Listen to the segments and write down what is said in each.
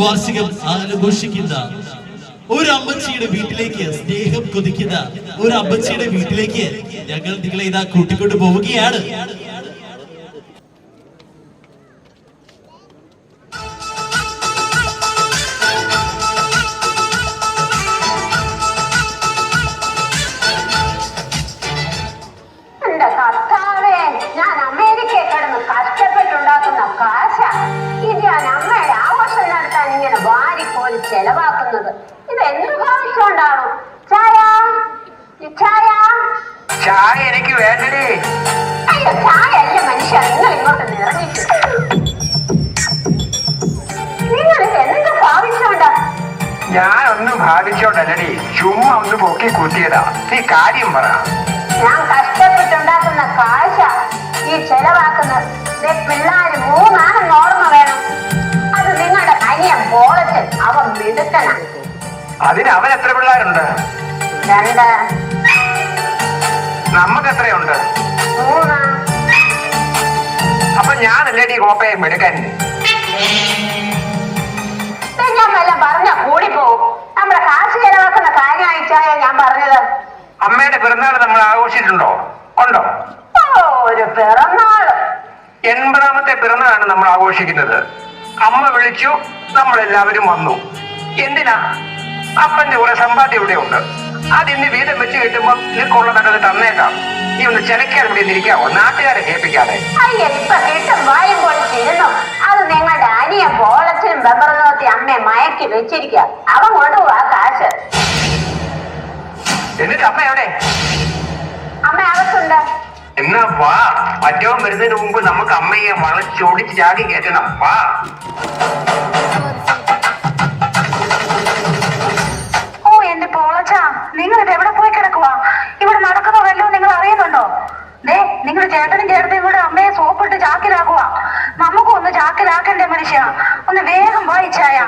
വാർഷികം ആഘോഷിക്കുന്ന ഒരു അമ്മച്ചിയുടെ വീട്ടിലേക്ക് സ്നേഹം കൊതിക്കുന്ന ഒരു അമ്മച്ചിയുടെ വീട്ടിലേക്ക് ഞങ്ങൾ നിങ്ങളെ ഇതാ കൂട്ടിക്കൊണ്ട് പോവുകയാണ്. ചായ എനിക്ക് വേണ്ടടി. അയ്യോ ചായ അല്ല മനുഷ്യ നിങ്ങൾ ഇങ്ങോട്ട് നിറഞ്ഞിട്ട് നിങ്ങൾ എന്ത് ഭാവിച്ചുകൊണ്ടാ ഞാനൊന്നും ഭാവിച്ചോണ്ടല്ലടി ചുമ്മാ ഒന്ന് പൊക്കി കുത്തിയതാ. നീ കാര്യം പറ. ഞാൻ കഷ്ടപ്പെട്ടുണ്ടാക്കുന്ന കാശ ഈ ചെലവാക്കുന്ന പിള്ളേര് മൂന്നാണെന്ന് ഓർമ്മ വേണം. അത് നിങ്ങളുടെ അനിയൻ ബോളറ്റ് അവൻ മിടുക്കന. അതിന് അവൻ എത്ര പിള്ളേരുണ്ട്? രണ്ട്. നമുക്ക് എത്രയുണ്ട് അപ്പൊ ഞാനല്ലേടി കോപ്പയെ മെടുക്കാൻ? പറഞ്ഞ കൂടി പോകും നമ്മുടെ കാശ് ചെലവാക്കുന്ന കാര്യമായിട്ടായ ഞാൻ പറഞ്ഞത്. അമ്മയുടെ പിറന്നാൾ നമ്മൾ ആഘോഷിച്ചിട്ടുണ്ടോ? ഉണ്ടോ? ഒരു പിറന്നാൾ. എൺപതാമത്തെ പിറന്നാളാണ് നമ്മൾ ആഘോഷിക്കുന്നത്. അമ്മ വിളിച്ചു നമ്മളെല്ലാവരും വന്നു. എന്തിനാ? അപ്പന്റെ കുറെ സമ്പാദ്യം ഇവിടെ ഉണ്ട് അതിന്ന് വീതം വെച്ച് കിട്ടുമ്പോ നിനക്കുള്ളതൊക്കെ തന്നേക്കാം. നീ ഒന്ന് ചിലക്കാൻ ഇവിടെ ഇരിക്കാവോ? നാട്ടുകാരെ കേൾപ്പിക്കാതെ. ഇപ്പൊ കിട്ടും വായും പൊളിച്ചിരുന്നു അത് നിങ്ങളുടെ അനിയൻ ബോളറ്റിനും ബെമ്പറന്നോത്തി അമ്മയെ മയക്കി വെച്ചിരിക്കുക അവൻ കൊണ്ടുപോവാ കാശ്. എന്നിട്ട് അമ്മ എവിടെ? അമ്മ അകത്തുണ്ട്. എന്നാ വാ. മറ്റവൻ വരുന്നതിന് മുമ്പ് നമുക്ക് അമ്മയെ വളച്ചോടിച്ച് ചാടി കയറ്റണം. വാ. നിങ്ങൾ ഇത് എവിടെ പോയി കിടക്കുവാ? ഇവിടെ നടക്കുന്നോ വല്ലതും നിങ്ങൾ അറിയുന്നുണ്ടോ? ദേ നിങ്ങൾ ചേട്ടനും ചേട്ടനും കൂടെ അമ്മയെ സോപ്പിട്ട് ചാക്കിലാക്കുക നമുക്കും ഒന്ന് ചാക്കിലാക്കണ്ടേ മനുഷ്യ? ഒന്ന് വേഗം വായിച്ചായ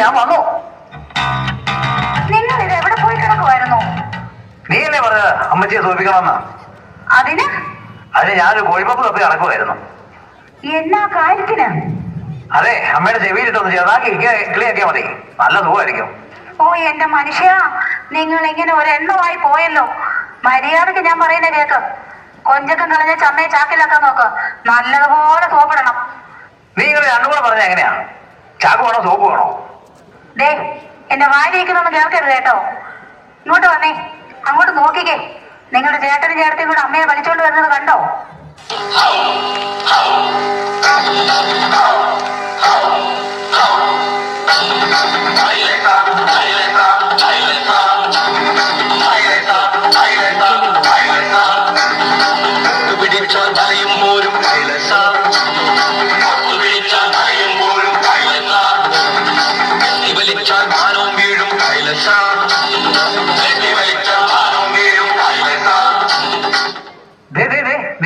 ഞാൻ വന്നു. നിങ്ങൾ ഇത് എവിടെ പോയി കിടക്കുമായിരുന്നു നീ എന്നെ പറഞ്ഞത് അമ്മച്ചിയെ തോൽപ്പിക്കണമെന്ന് അതിന്? അതിന് ഞാനൊരു കോഴിപ്പപ്പ് തപ്പി നടക്കുമായിരുന്നു എന്നാ കാര്യത്തിന്? അതെ അമ്മയുടെ ചെവിയിലിട്ടൊന്ന് ചെറുതാക്കി കിളിയാക്കിയാൽ മതി. നല്ല സുഖമായിരിക്കും. ഓ എന്റെ മനുഷ്യ നിങ്ങൾ ഇങ്ങനെ ഒരെണ്ണമായി പോയല്ലോ. മര്യാദയ്ക്ക് ഞാൻ പറയുന്ന കേക്ക്. കൊഞ്ചക്കം കളഞ്ഞ ചമ്മയെ ചാക്കിലാക്കാൻ നോക്ക്. നല്ലതുപോലെ സോപ്പിടണം. നീ ഇങ്ങനെ രണ്ടും കൂടെ പറഞ്ഞ എങ്ങനെയാ? ചാക്ക് വേണോ സോപ്പ് വേണോ? ദേ എന്റെ വായിലിരിക്കുന്നൊന്നും കേൾക്കരുത് കേട്ടോ. ഇങ്ങോട്ട് വന്നേ. അങ്ങോട്ട് നോക്കിക്കേ. നിങ്ങളുടെ ചേട്ടനും ചേട്ടനും കൂടെ അമ്മയെ വലിച്ചോണ്ട് വരുന്നത് കണ്ടോ?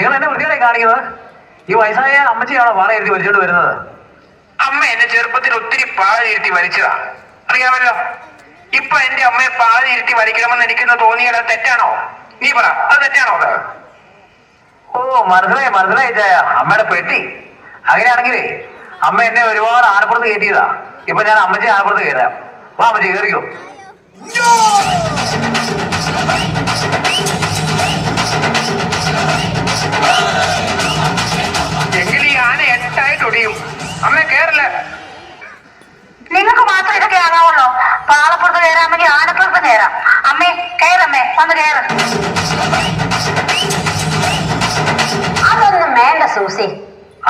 നിങ്ങൾ എന്നെ വൃത്തികളെ കാണിക്കുന്നത്? ഈ വയസ്സായ അമ്മച്ചിയാണോ വാള എഴുതി വലിച്ചോണ്ട് വരുന്നത്? അമ്മ എന്നെ ചെറുപ്പത്തിൽ ഒത്തിരി പാഴയിരുത്തി വലിച്ചതാ. അറിയാമല്ലോ? ഇപ്പൊ എന്റെ അമ്മയെ പാഴയിരുത്തി വലിക്കണമെന്ന് എനിക്കൊന്ന് തോന്നിയത് തെറ്റാണോ? നീ പറ അത് തെറ്റാണോ അത്? ഓ മനസ്സിലായി മനസ്സിലായി ചായ. അമ്മയുടെ പെട്ടി. അങ്ങനെയാണെങ്കിലേ അമ്മ എന്നെ ഒരുപാട് ആനപ്പുറത്ത് കയറ്റിയതാ. ഇപ്പൊ ഞാൻ അമ്മച്ചി ആനപ്പുറത്ത് കയറാം വാ അമ്മച്ചി കയറിക്കോ ഒടിയും അമ്മ കേറില്ല? നിങ്ങൾക്ക് മാത്രം ഇതൊക്കെ ആകാവുള്ളൂ? പാളപ്പുറത്ത് കയറാമെങ്കിൽ ആനപ്പുറത്ത് കയറാം അമ്മേ കയറമ്മേ വന്ന് കയറ് അതൊന്നും വേണ്ട സൂസി.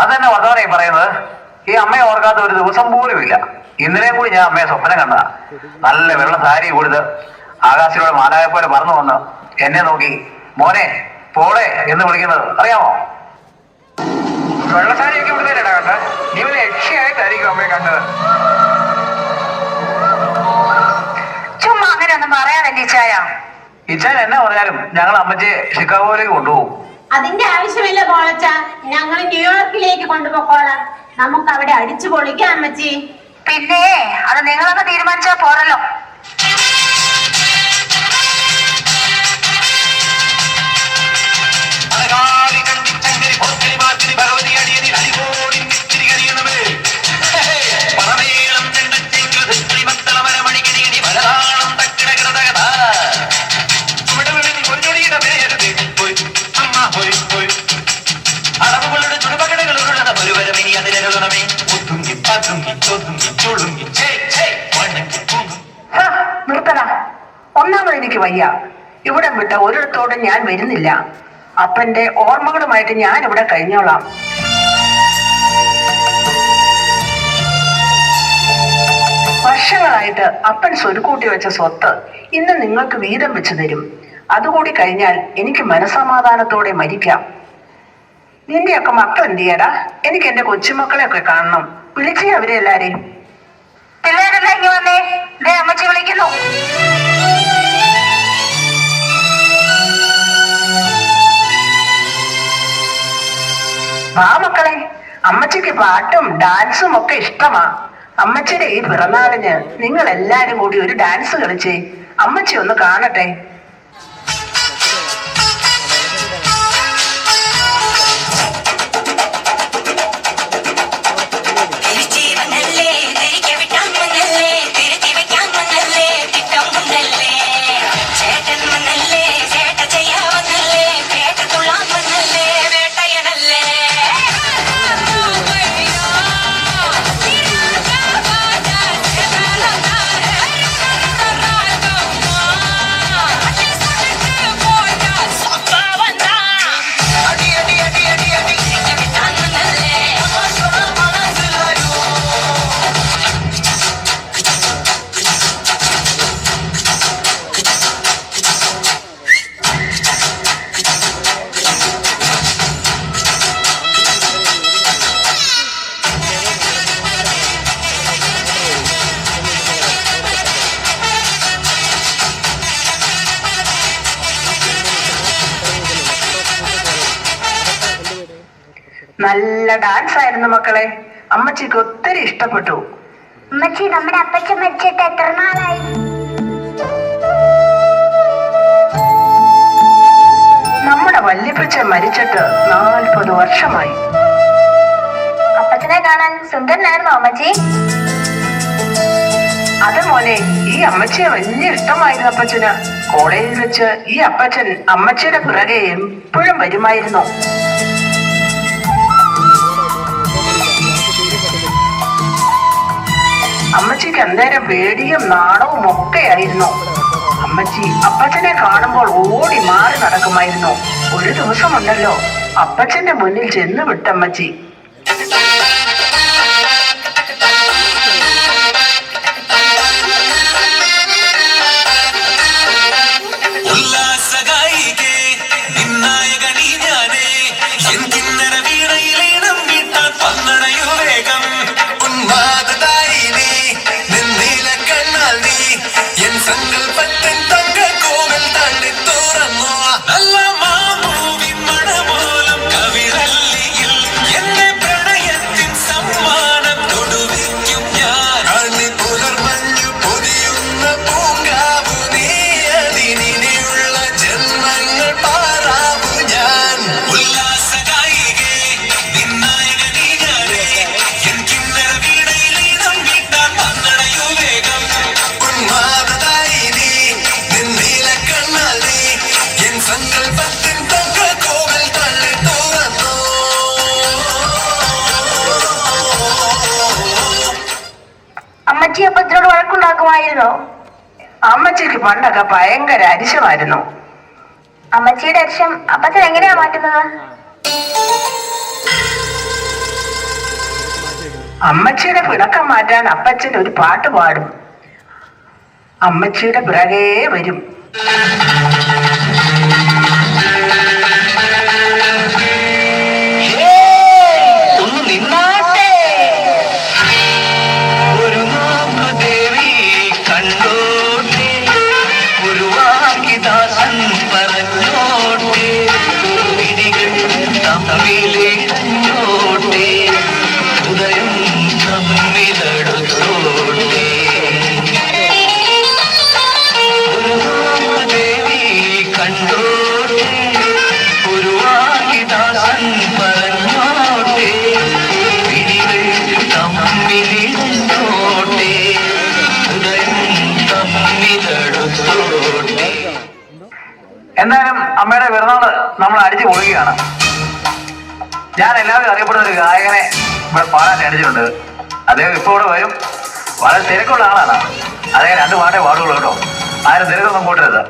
അതന്നെ വർത്തമാനം പറയുന്നത്. ഈ അമ്മയെ ഓർക്കാത്ത ഒരു ദിവസം പോലും ഇല്ല. ഇന്നലെ കൂടി ഞാൻ അമ്മയെ സ്വപ്നം കണ്ടതാ. നല്ല വെള്ള സാരി കൊടുത്ത് ആകാശിലൂടെ മാലായ പോലെ പറന്നു വന്ന് എന്നെ നോക്കി മോനെ പോടെ എന്ന് വിളിക്കുന്നത് അറിയാമോ? വെള്ള ഇവിടെ തന്നെയാണ് കണ്ടത്. നീ ഒരു രക്ഷയായിട്ടായിരിക്കും അമ്മയെ കണ്ടത്. ചുമ്മാ അങ്ങനെയൊന്നും പറയാതെ ടീച്ചായ ഇച്ചാൻ എന്നെ പറഞ്ഞാലും ഞങ്ങൾ അമ്മച്ചിയെ ഷിക്കാഗോയിലേക്ക് കൊണ്ടുപോകും. അതിന്റെ ആവശ്യമില്ല പോളച്ച ഞങ്ങൾ ന്യൂയോർക്കിലേക്ക് കൊണ്ടുപോക്കോളാം നമുക്ക് അവിടെ അടിച്ചു പൊളിക്കാം അമ്മച്ചി. പിന്നെ അത് നിങ്ങളൊക്കെ തീരുമാനിച്ചാ പോരല്ലോ. വയ്യ. ഇവിടെ വിട്ട ഒരിടത്തോടും ഞാൻ വരുന്നില്ല. അപ്പന്റെ ഓർമ്മകളുമായിട്ട് ഞാൻ ഇവിടെ കഴിഞ്ഞോളാം. വർഷങ്ങളായിട്ട് അപ്പൻ സ്വരുക്കൂട്ടി വെച്ച സ്വത്ത് ഇന്ന് നിങ്ങൾക്ക് വീതം വെച്ചു തരും. അതുകൂടി കഴിഞ്ഞാൽ എനിക്ക് മനസമാധാനത്തോടെ മരിക്കാം. നിന്റെയൊക്കെ മക്കൾ എന്ത് ചെയ്യടാ? എനിക്ക് എന്റെ കൊച്ചുമക്കളെ ഒക്കെ കാണണം. വിളിച്ചേ അവരെ എല്ലാരെയും. പിള്ളേരെല്ലാം ഇങ്ങനെ വന്നേ. അമ്മച്ചി വിളിക്കുന്നു. വാ മക്കളെ അമ്മച്ചിക്ക് പാട്ടും ഡാൻസും ഒക്കെ ഇഷ്ടമാ. അമ്മച്ചിയുടെ ഈ പിറന്നാളിന് നിങ്ങൾ എല്ലാരും കൂടി ഒരു ഡാൻസ് കളിച്ചേ. അമ്മച്ചി ഒന്ന് കാണട്ടെ. ഡാൻസ് ആയിരുന്നു മക്കളെ. അമ്മച്ചിക്ക് ഒത്തിരി ഇഷ്ടപ്പെട്ടു. അമ്മച്ചി നമ്മുടെ അപ്പച്ചൻ മരിച്ചിട്ട് എത്ര നാളായി? നമ്മുടെ വല്യപ്പച്ച മരിച്ചിട്ട് നാൽപ്പത് വർഷമായി. അപ്പച്ചനെ കാണാൻ സുന്ദരനായിരുന്നു അമ്മച്ചി? അത് മോനെ ഈ അമ്മച്ചിയെ വലിയ ഇഷ്ടമായിരുന്നു അപ്പച്ചന്. കോളേജിൽ വെച്ച് ഈ അപ്പച്ചൻ അമ്മച്ചിയുടെ പിറകെ എപ്പോഴും വരുമായിരുന്നു. അമ്മച്ചിക്ക് അന്നേരം പേടിയും നാണവും ഒക്കെയായിരുന്നു അമ്മച്ചി അപ്പച്ചനെ കാണുമ്പോൾ ഓടി മാറി നടക്കുമായിരുന്നു. ഒരു ദിവസമുണ്ടല്ലോ. അപ്പച്ചന്റെ മുന്നിൽ ചെന്ന് വിട്ടമ്മച്ചി. പണ്ടൊക്കെ ഭയങ്കര അരിശമായിരുന്നു. അമ്മച്ചിയുടെ അരിശം അപ്പച്ചൻ എങ്ങനെയാ മാറ്റുന്നത്? അമ്മച്ചിയുടെ പിണക്കം മാറ്റാൻ അപ്പച്ചൻ ഒരു പാട്ട് പാടും. അമ്മച്ചിയുടെ പിറകേ വരും. പൊളിക്കുകയാണ് ഞാൻ എല്ലാവരും അറിയപ്പെടുന്ന ഒരു ഗായകനെ ഇവിടെ പാടാൻ ക്ഷണിച്ചിട്ടുണ്ട്. അദ്ദേഹം ഇപ്പോൾ ഇവിടെ വരും. വളരെ തിരക്കുള്ള ആളാണ്. അദ്ദേഹം രണ്ട് പാട്ടേ പാടുള്ളൂ കേട്ടോ. ആരും തിരക്കൊന്നും കൂട്ടരുത്.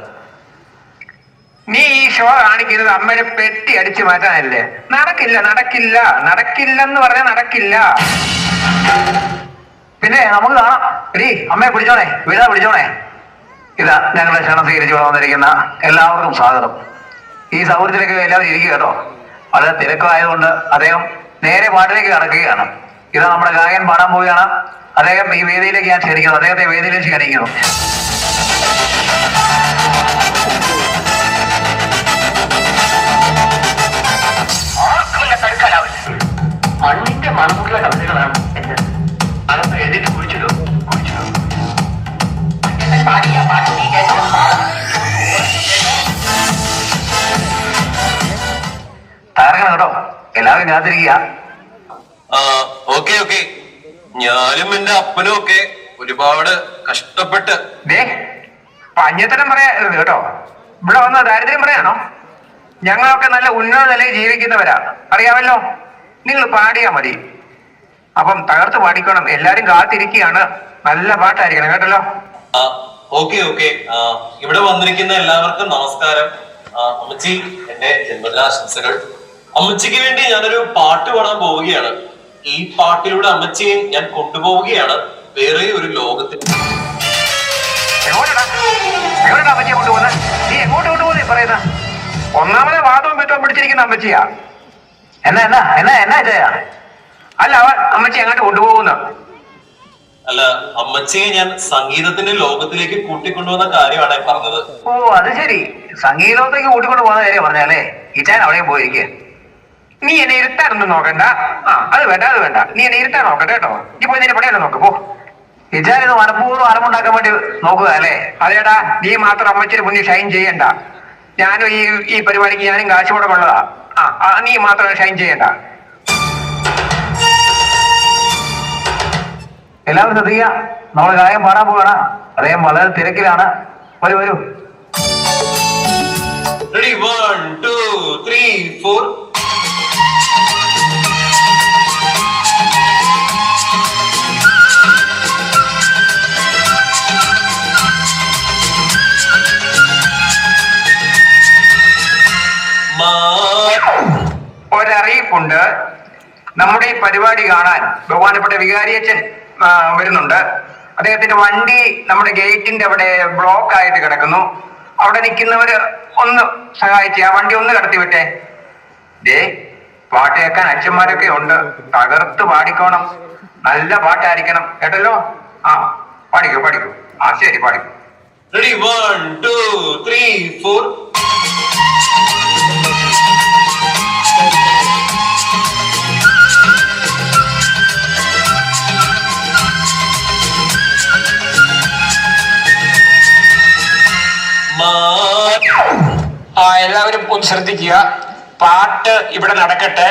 നീ ഈ ഷോ കാണിക്കുന്നത് അമ്മയുടെ പെട്ടി അടിച്ചു മാറ്റാനല്ലേ? നടക്കില്ല നടക്കില്ല. നടക്കില്ലെന്ന് പറഞ്ഞാൽ നടക്കില്ല. പിന്നെ നമുക്ക് കാണാം. എടീ അമ്മയെ പിടിച്ചോണേ. വീടാ പിടിച്ചോണേ. ഇതാ ഞങ്ങളെ ക്ഷണം സ്വീകരിച്ചു വന്നിരിക്കുന്ന എല്ലാവർക്കും സ്വാഗതം. ഈ സൗഹൃദത്തിലൊക്കെ എല്ലാവരും ഇരിക്കുക കേട്ടോ. വളരെ തിരക്കായതുകൊണ്ട് അദ്ദേഹം നേരെ പാട്ടിലേക്ക് കടക്കുകയാണ്. ഇതാ നമ്മുടെ ഗായകൻ പാടാൻ പോവുകയാണ്. അദ്ദേഹം ഈ വേദിയിലേക്ക് ഞാൻ ക്ഷണിക്കുന്നു. അദ്ദേഹത്തെ വേദിയിലേക്ക് ക്ഷണിക്കുന്നു. മണ്ണിന്റെ മണമുള്ള കവിതകളാണ് എല്ലാവരും കാത്തിരിക്കുക ഓക്കെ ഓക്കെ. ഞാനും എന്റെ അപ്പനും ഒക്കെ ഒരുപാട് കഷ്ടപ്പെട്ട്. ദേ പഞ്ഞത്തരം പറയരുത് കേട്ടോ. ഇവിടെ വന്ന ദാരിദ്ര്യം പറയാണോ ഞങ്ങളൊക്കെ നല്ല ഉന്നത നിലയിൽ ജീവിക്കുന്നവരാ. അറിയാമല്ലോ? നിങ്ങൾ പാടിയാ മതി. അപ്പം തകർത്ത് പാടിക്കണം. എല്ലാരും കാത്തിരിക്കുകയാണ്. നല്ല പാട്ടായിരിക്കണം കേട്ടല്ലോ? Okay okay. ഇവിടെ വന്നിരിക്കുന്ന എല്ലാവർക്കും നമസ്കാരം. അമ്മച്ചി എന്റെ ജന്മദിനാശംസകൾ. അമ്മച്ചിക്ക് വേണ്ടി ഞാനൊരു പാട്ട് പാടാൻ പോവുകയാണ്. ഈ പാട്ടിലൂടെ അമ്മച്ചിയെ ഞാൻ കൊണ്ടുപോവുകയാണ്. വേറെ ഒരു ലോകത്തിൽ നീ എങ്ങോട്ട് കൊണ്ടുപോകുന്നേ പറയുന്ന? ഒന്നാമത് വാദവും പെട്ടോ പിടിച്ചിരിക്കുന്ന അമ്മച്ചിയാ. എന്നാ എന്നാ എന്നാ എന്നാ ചെയ്യാ അല്ല അവ അമ്മച്ചി അങ്ങോട്ട് കൊണ്ടുപോകുന്നു? അല്ല അമ്മച്ചിയെ ഞാൻ സംഗീതത്തിന്റെ ലോകത്തിലേക്ക് കൂട്ടിക്കൊണ്ടുവന്ന കാര്യമാണ് പറഞ്ഞത്. ഓ അത് ശരി. സംഗീതത്തിലേക്ക് കൂട്ടിക്കൊണ്ടു പോകുന്ന കാര്യം പറഞ്ഞാലേ ഇച്ചാൻ അവിടെ പോയിരിക്കുക നീ എന്നെ ഇരുത്താനൊന്നും നോക്കണ്ട. ആ അത് വേണ്ട അത് വേണ്ട. നീ എന്നെ ഇരുത്താൻ നോക്കട്ടെ കേട്ടോ. നീ പോയി നിന്റെ പണിയല്ലോ നോക്ക് പോ. വിചാരിത് മനഃപൂർവം അറിവുണ്ടാക്കാൻ വേണ്ടി നോക്കുക അല്ലേ? അതേടാ നീ മാത്രം അമ്മച്ചിന് മുന്നിൽ ഷൈൻ ചെയ്യണ്ട. ഞാനും ഈ ഈ പരിപാടിക്ക് ഞാനും കാശ് കൊള്ളതാ. ആ നീ മാത്രം ഷൈൻ ചെയ്യണ്ട. എല്ലാവരും ശ്രദ്ധിക്കുക. നമ്മൾ ഗായം പാടാൻ പോവാണ്. അദ്ദേഹം വളരെ തിരക്കിലാണ്. വരൂ വരൂ. വൺ ടു ത്രീ ഫോർ ഒരറിയിപ്പുണ്ട് നമ്മുടെ ഈ പരിപാടി കാണാൻ ബഹുമാനപ്പെട്ട വികാരിയച്ഛൻ വരുന്നുണ്ട്. അദ്ദേഹത്തിന്റെ വണ്ടി നമ്മുടെ ഗേറ്റിന്റെ അവിടെ ബ്ലോക്ക് ആയിട്ട് കിടക്കുന്നു. അവിടെ നിൽക്കുന്നവര് ഒന്ന് സഹായിച്ച്. ആ വണ്ടി ഒന്ന് കടത്തി വിട്ടെ. ദേ പാട്ട് കേൾക്കാൻ അച്ഛന്മാരൊക്കെ ഉണ്ട്. തകർത്ത് പാടിക്കോണം. നല്ല പാട്ടായിരിക്കണം. കേട്ടല്ലോ? ആ പാടിക്കോ പാടിക്കോ. ആ ശരി പാടിക്കോ. Ready one two three four എല്ലാവരും ഒന്ന് ശ്രദ്ധിക്കുക. പാട്ട് ഇവിടെ നടക്കട്ടെ.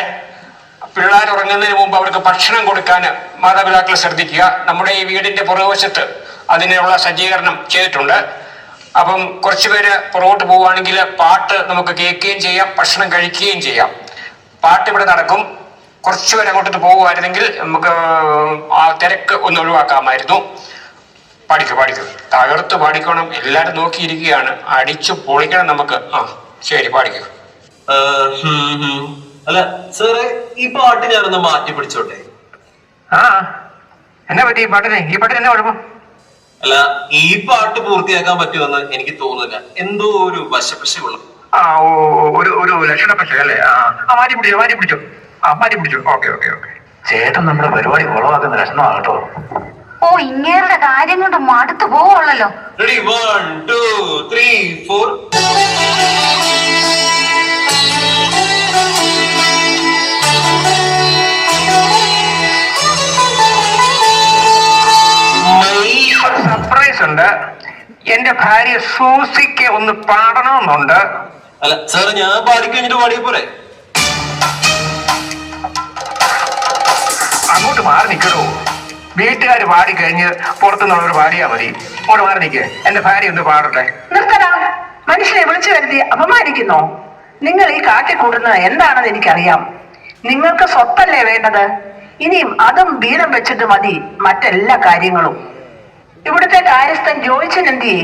പിള്ളേർ ഉറങ്ങുന്നതിന് മുമ്പ് അവർക്ക് ഭക്ഷണം കൊടുക്കാൻ മാതാപിതാക്കൾ ശ്രദ്ധിക്കുക. നമ്മുടെ ഈ വീടിന്റെ പുറകുവശത്ത് അതിനുള്ള സജ്ജീകരണം ചെയ്തിട്ടുണ്ട്. അപ്പം കുറച്ച് പേര് പുറകോട്ട് പോവുകയാണെങ്കിൽ പാട്ട് നമുക്ക് കേൾക്കുകയും ചെയ്യാം ഭക്ഷണം കഴിക്കുകയും ചെയ്യാം. പാട്ട് ഇവിടെ നടക്കും. കുറച്ചുപേരെ അങ്ങോട്ടോട്ട് അങ്ങോട്ട് പോകുമായിരുന്നെങ്കിൽ നമുക്ക് ആ തിരക്ക് ഒന്ന് ഒഴിവാക്കാമായിരുന്നു. പാടിക്കോ പാടിക്കോ. തകർത്ത് പാടിക്കണം. എല്ലാരും നോക്കിയിരിക്കുകയാണ്. അടിച്ചു പൊളിക്കണം നമുക്ക്. ആ ശരി പാടിക്കോ. അല്ല സാറേ ഈ പാട്ട് ഞാനൊന്ന് മാറ്റി പിടിച്ചോട്ടെ? ആ എന്നാ പറ്റി? ഈ പാട്ടിന് ഈ പാട്ടിന് എന്നാ കുഴപ്പം? അല്ല ഈ പാട്ട് പൂർത്തിയാക്കാൻ പറ്റുമെന്ന് എനിക്ക് തോന്നുന്നില്ല. എന്തോ ഒരു വശപശയുള്ള ആ ഒരു ഒരു ലക്ഷണപ്പശ അല്ലേ? ആ ആ മാറ്റി പിടിച്ചോ മാറ്റി പിടിച്ചോ. ആ മാറ്റി പിടിച്ചോ. Okay okay okay. ചേട്ടൻ നമ്മുടെ പരിപാടി കുളവാക്കുന്ന ലക്ഷണമാണ് കേട്ടോ ഓ ഇങ്ങേരുടെ കാര്യം കൊണ്ട് മടുത്തു പോവുള്ളല്ലോ ready one two three four ഒരു സർപ്രൈസ് ഉണ്ട്. എന്റെ ഭാര്യ സൂസിക്ക് ഒന്ന് പാടണമെന്നുണ്ട്. അല്ല സാറ് ഞാൻ പാടിക്കഴിഞ്ഞിട്ട് പാടിയ പോരെ? അങ്ങോട്ട് മാറി നിൽക്കണോ വീട്ടുകാർ പാടി കഴിഞ്ഞ് പുറത്തുനിന്നുള്ളവർ പാടിയാ മതി. അങ്ങോട്ട് മാറി നിൽക്കേ എന്റെ ഭാര്യ ഒന്ന് പാടട്ടെ. നിർത്തടാ. മനുഷ്യനെ വിളിച്ചു വരുത്തി അപമാനിക്കുന്നോ? നിങ്ങൾ ഈ കാട്ടിക്കൂട്ടുന്നത് എന്താണെന്ന് എനിക്കറിയാം. നിങ്ങൾക്ക് സ്വത്തല്ലേ വേണ്ടത്? ഇനിയും അതും വീതം വെച്ചിട്ട് മതി മറ്റെല്ലാ കാര്യങ്ങളും. ഇവിടുത്തെ കാര്യസ്ഥൻ ജോയിച്ചൻ എന്തിയേ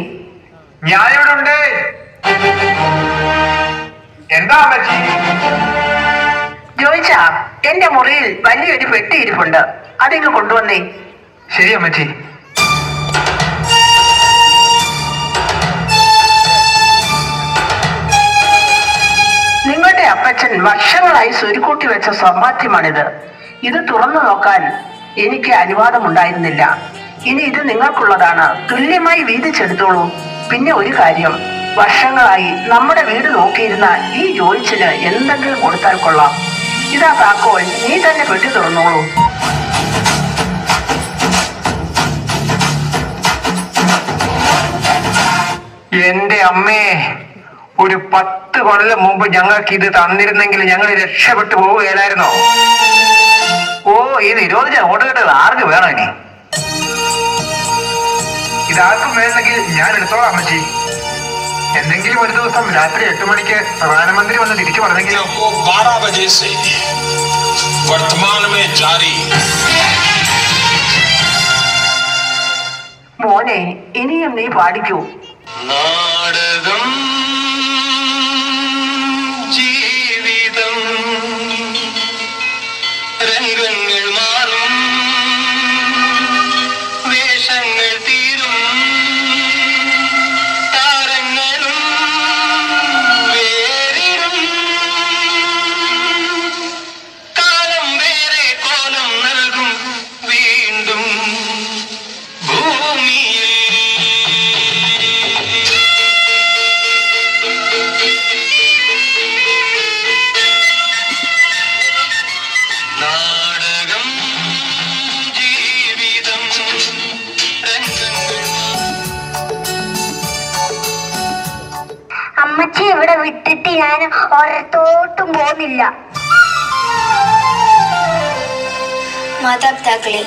ഞാനിവിടെ ഉണ്ട്. എന്താ ജോയിച്ച? എന്റെ മുറിയിൽ വലിയൊരു പെട്ടി ഇരിപ്പുണ്ട്. അതിങ്ങ് കൊണ്ടുവന്നേ. ശരി അമ്മച്ചി. നിങ്ങളുടെ അപ്പച്ചൻ വർഷങ്ങളായി സ്വരുക്കൂട്ടി വെച്ച സമ്പാദ്യമാണിത്. ഇത് തുറന്നു നോക്കാൻ എനിക്ക് അനുവാദമുണ്ടായിരുന്നില്ല. ഇനി ഇത് നിങ്ങൾക്കുള്ളതാണ്. തുല്യമായി വീതിച്ചെടുത്തോളൂ. പിന്നെ ഒരു കാര്യം. വർഷങ്ങളായി നമ്മുടെ വീട് നോക്കിയിരുന്ന ഈ ജോലിച്ചിന് എന്തെങ്കിലും കൊടുത്താൽ കൊള്ളാം. ഇതാ താക്കോൽ. നീ തന്നെ പെട്ടി തുറന്നോളൂ. എന്റെ അമ്മേ ഒരു പത്ത് കൊല്ലം മുമ്പ് ഞങ്ങൾക്ക് ഇത് തന്നിരുന്നെങ്കിൽ ഞങ്ങൾ രക്ഷപ്പെട്ടു പോവുകയില്ലായിരുന്നോ ഓ ഈ നിരോധിച്ച നോട്ടുകെട്ടുകൾ ആർക്ക് വേണം ഇനി? ഇതാർക്കും വേണമെങ്കിൽ ഞാൻ എടുത്തോളാം അമ്മച്ചി. എന്തെങ്കിലും ഒരു ദിവസം രാത്രി എട്ട് മണിക്ക് പ്രധാനമന്ത്രി വന്ന് തിരിച്ചു പറഞ്ഞെങ്കിലും? ജാരി. മോനെ ഇനിയും നീ പാടിക്കൂ. ജീവിതം രംഗങ്ങൾ അമ്മച്ചി ഇവിടെ വിട്ടിട്ട് ഞാൻ ഒരത്തോട്ടും പോകുന്നില്ല. മാതാപിതാക്കളെ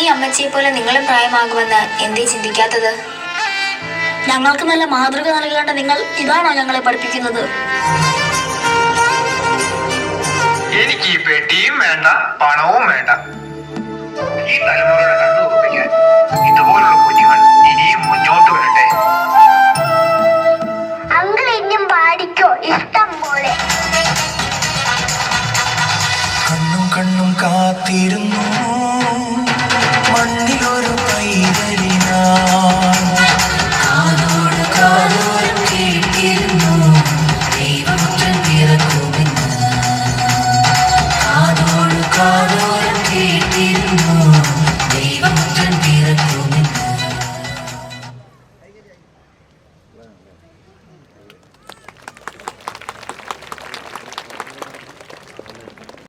ഈ അമ്മച്ചിയെ പോലെ നിങ്ങളും പ്രായമാകുമെന്ന് എന്തേ ചിന്തിക്കാത്തത്? ഞങ്ങൾക്ക് നല്ല മാതൃക നൽകേണ്ട നിങ്ങൾ ഇതാണോ ഞങ്ങളെ പഠിപ്പിക്കുന്നത്? എനിക്ക് ഈ പെട്ടിയും വേണ്ട പണവും വേണ്ട. ഈ തലമുറയുടെ കണ്ണു ഇതുപോലുള്ള കുഞ്ഞുങ്ങൾ കണ്ണും കണ്ണും കാത്തിരുന്നു